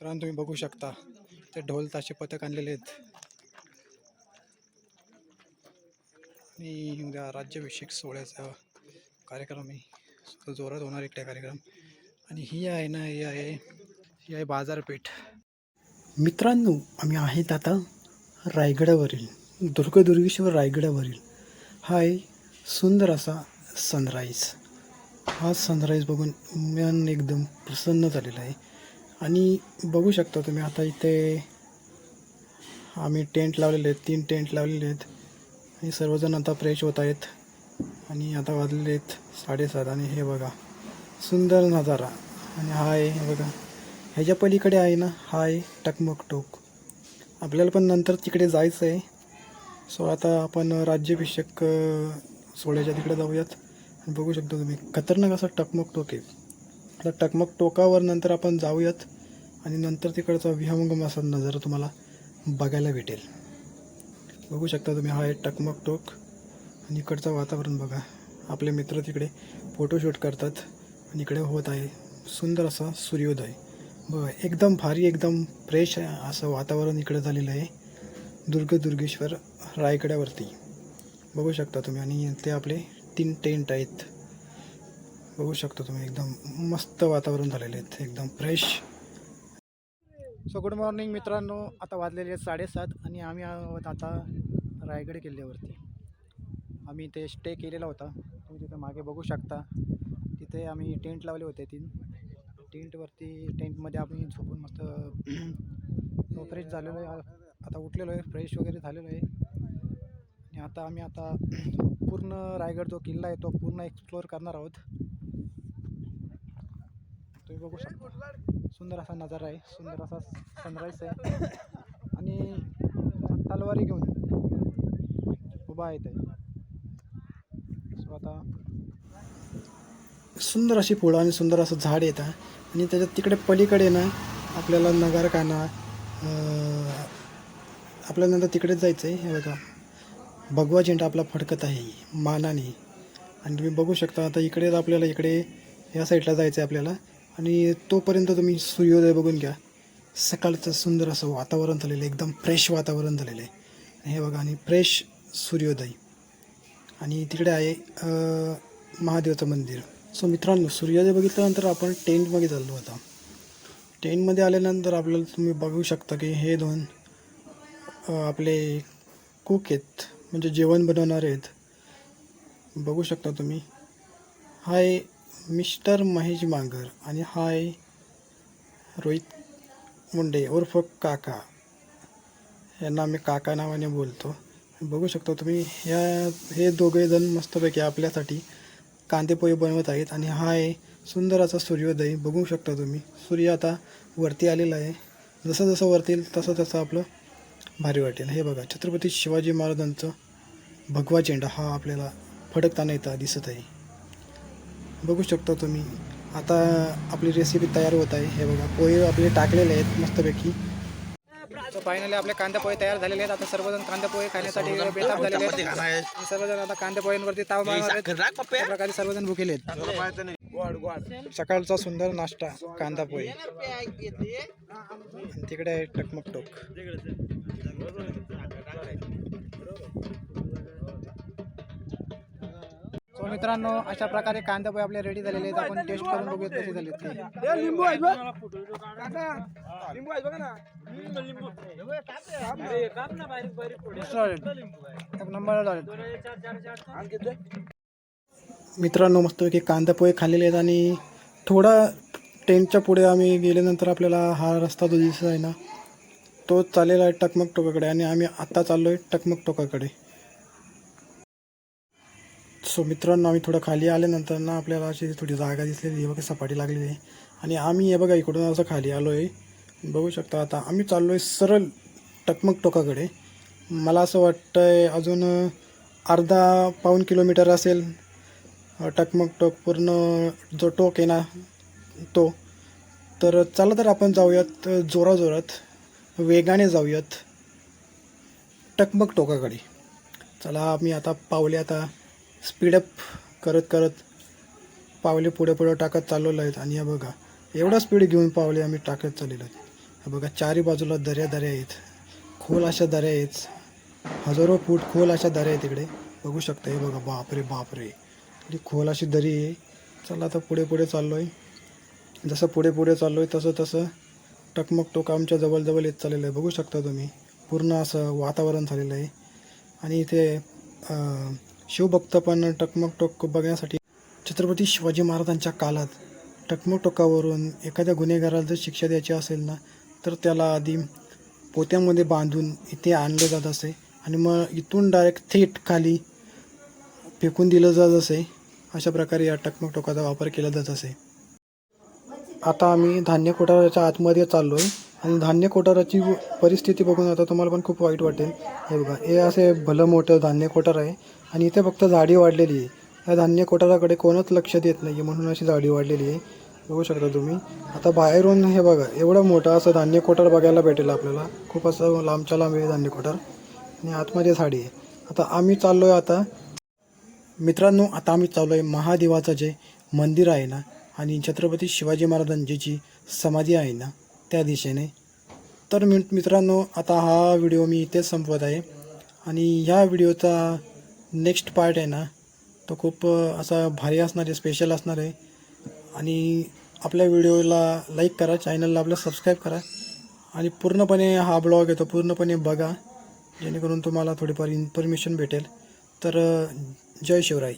मित्रांनो तुम्ही बघू शकता ते ढोल ताशे पथक आणलेले आहेत. आणि उद्या राज्याभिषेक सोहळ्याचा कार्यक्रम आहे. जोरात होणार एकटा कार्यक्रम. आणि ही आहे ना ही आहे ही आहे बाजारपेठ. मित्रांनो आम्ही आहेत आता रायगडावरील दुर्गदुर्गेश्वर रायगडावरील. हा आहे सुंदर असा सनराईज हा सनराईज बघून मन एकदम प्रसन्न झालेला आहे. आणि बघू शकता तुम्ही आता इथे आम्ही टेंट लावलेले आहेत तीन टेंट लावलेले आहेत. आणि सर्वजण आता फ्रेश होत आहेत. आणि आता वाजलेले आहेत साडेसात आणि हे बघा सुंदर नजारा. आणि हा आहे हे बघा. ह्याच्या पलीकडे आहे ना हा आहे टकमक टोक आपल्याला पण नंतर तिकडे जायचं आहे. सो आता आपण राज्याभिषेक सोहळ्याच्या तिकडे जाऊयात. आणि बघू शकतो तुम्ही खतरनाक असा टकमक टोक आहे. आता टकमक टोकावर नंतर आपण जाऊयात. आणि नंतर तिकडचा विहंगम असा नजारा तुम्हाला बघायला भेटेल. बघू शकता तुम्ही हा आहे टकमक टोक. आणि इकडचं वातावरण बघा. आपले मित्र तिकडे फोटोशूट करतात. आणि इकडे होत आहे सुंदर असा सूर्योदय. बघा एकदम भारी एकदम फ्रेश असं वातावरण इकडे झालेलं आहे. दुर्ग दुर्गेश्वर रायगडावरती. बघू शकता तुम्ही. आणि ते आपले तीन टेंट आहेत. बघू शकता तुम्ही. एकदम मस्त वातावरण झालेले आहेत एकदम फ्रेश सो गुड मॉर्निंग मित्रांनो. आता वाजलेले आहेत साडेसात आणि आम्ही आहोत आता रायगड किल्ल्यावरती. आम्ही इथे स्टे केलेला होता. तुम्ही तिथे मागे बघू शकता. तिथे आम्ही टेंट लावले होते तीन. टेंटवरती टेंटमध्ये आम्ही झोपून मस्त फ्रेश झालेलो आहे. आता उठलेलो आहे. फ्रेश वगैरे झालेलो आहे. आणि आता आम्ही आता पूर्ण रायगड जो किल्ला आहे तो पूर्ण एक्सप्लोअर करणार आहोत. तुम्ही बघू शकता. सुंदर असा नजारा आहे. सुंदर असा सनराईज आहे. आणि तलवारी घेऊन उभा आहे सो आता सुंदर अशी फुलं आणि सुंदर असं झाड येतं. आणि त्याच्यात तिकडे पलीकडे ना आपल्याला नगारखाना आपल्याला नंतर तिकडेच जायचं आहे हे बघा. भगवा झेंडा आपला फडकत आहे. मानाने. आणि तुम्ही बघू शकता आता इकडेच आपल्याला इकडे या साईडला जायचं आहे आपल्याला. आणि तोपर्यंत तुम्ही सूर्योदय बघून घ्या. सकाळचं सुंदर असं वातावरण झालेलं आहे एकदम फ्रेश वातावरण झालेलं आहे. हे बघा आणि फ्रेश सूर्योदय. आणि तिकडे आहे महादेवाचं मंदिर. सो मित्रांनो सूर्योदय बघितल्यानंतर आपण टेंटमध्ये चाललो होता टेंटमध्ये आल्यानंतर आपल्याला तुम्ही बघू शकता की हे दोन आपले कुक आहेत. म्हणजे जेवण बनवणारे आहेत. बघू शकता तुम्ही. हा मिस्टर महेश मांगर आणि हा आहे रोहित मुंडे उर्फ काका. यांना आम्ही काका नावाने बोलतो. बघू शकता तुम्ही ह्या हे दोघे जण मस्तपैकी आपल्यासाठी कांदेपोहे बनवत आहेत आणि हा आहे सुंदर असा सूर्योदय. बघू शकता तुम्ही सूर्य आता वरती आलेला आहे. जसं जसं वरती येईल तसं तसं आपलं भारी वाटेल. हे बघा छत्रपती शिवाजी महाराजांचं भगवा झेंडा हा आपल्याला फडकताना येता दिसत आहे. बघू शकता तुम्ही. आता आपली रेसिपी तयार होत आहे. हे बघा पोहे आपले टाकलेले आहेत मस्तपैकी. तर फायनली आपले कांदा पोहे तयार झालेले आहेत. आता सर्वजण कांदा पोहे खाण्यासाठी बेताब झालेले आहेत. सर्वजण आता कांदा पोह्यांवरती ताव प्रकारे सर्वजण भुकेले आहेत. सकाळचा सुंदर नाश्ता कांदा पोहे. तिकडे आहे टकमक टोक. सो मित्रांनो अशा प्रकारे कांदा पोहे आपले रेडी झालेले आहेत. आपण टेस्ट करून बघूयात कसे झाले ते. लिंबू आहेत लिंबू आहेत बघा ना. एक नंबर? मित्रांनो मस्तपैकी कांदा पोहे खाल्लेले आहेत आणि थोडा टेंटच्या पुढे आम्ही गेल्यानंतर आपल्याला हा रस्ता जो दिसत आहे ना तो चाललेला आहे टकमक टोकाकडे आणि आम्ही आत्ता चाललो आहे टकमक टोकाकडे. सो मित्रांनो आम्ही थोडं खाली आल्यानंतर ना आपल्याला अशी थोडी जागा दिसलेली आहे बघा सपाटी लागलेली आहे. आणि आम्ही हे बघा इकडून असं खाली आलो आहे बघू शकता आता आम्ही चाललो आहे सरळ टकमक टोकाकडे. मला असं वाटतं आहे अजून अर्धा पाऊण किलोमीटर असेल. टकमक टोक पूर्ण जो टोक आहे ना तो. तर चला तर आपण जाऊयात जोराजोरात. वेगाने जाऊयात. टकमक टोकाकडे. चला आम्ही आता पावले आता स्पीडअप करत करत पावले पुढे पुढे टाकत चालवलं आहेत. आणि हे बघा एवढा स्पीड घेऊन पावले आम्ही टाकत चाललेलो आहेत. हे बघा चारी बाजूला दऱ्या दऱ्या आहेत. खोल अशा दऱ्या आहेत. हजारो फूट खोल अशा दऱ्या आहेत तिकडे बघू शकता हे बघा बापरे बापरे. खोल अशी दरी आहे. चला आता पुढे पुढे चाललो आहे जसं पुढे पुढे चाललो आहे तसं तसं टकमक टोक आमच्या जवळजवळ येत चाललेलं आहे. बघू शकता तुम्ही पूर्ण असं वातावरण झालेलं आहे. आणि इथे शिवभक्तपण टकमक टोक बघण्यासाठी छत्रपती शिवाजी महाराजांच्या काळात टकमक टोकावरून एखाद्या गुन्हेगाराला जर शिक्षा द्यायची असेल ना तर त्याला आधी पोत्यामध्ये बांधून इथे आणलं जात असे. आणि मग इथून डायरेक्ट थेट खाली फेकून दिलं जात असे. अशा प्रकारे या टकमक टोकाचा वापर केला जात असे. आता आम्ही धान्य कोठाराच्या आतमध्ये चाललो आहे आणि धान्य कोठाराची परिस्थिती बघून आता तुम्हाला पण खूप वाईट वाटेल. हे बघा हे असे भलं मोठं धान्य कोठार आहे आणि इथे फक्त झाडी वाढलेली आहे. या धान्य कोठाराकडे कोणच लक्ष देत नाही आहे म्हणून अशी झाडी वाढलेली आहे. बघू शकता तुम्ही. आता बाहेरून हे बघा एवढं मोठं असं धान्य कोठार बघायला भेटेल आपल्याला. खूप असं लांबच्या लांब आहे धान्य कोठार. आणि आतमध्ये झाडी आहे. आता आम्ही चाललो आहे आता. मित्रांनो आता आम्ही चाललो आहे महादेवाचं जे मंदिर आहे ना आणि छत्रपती शिवाजी महाराजांची जी समाधी आहे ना त्या दिशेने. तर मी मित्रांनो आता हा व्हिडिओ मी इथेच संपवत आहे. आणि ह्या व्हिडिओचा नेक्स्ट पार्ट आहे ना तो खूप असा भारी असणार आहे स्पेशल असणार आहे. आणि आपल्या व्हिडिओला लाईक करा चॅनलला आपलं सबस्क्राईब करा. आणि पूर्णपणे हा ब्लॉग येतो पूर्णपणे बघा. जेणेकरून तुम्हाला थोडीफार इन्फॉर्मेशन भेटेल. तर जय शिवराई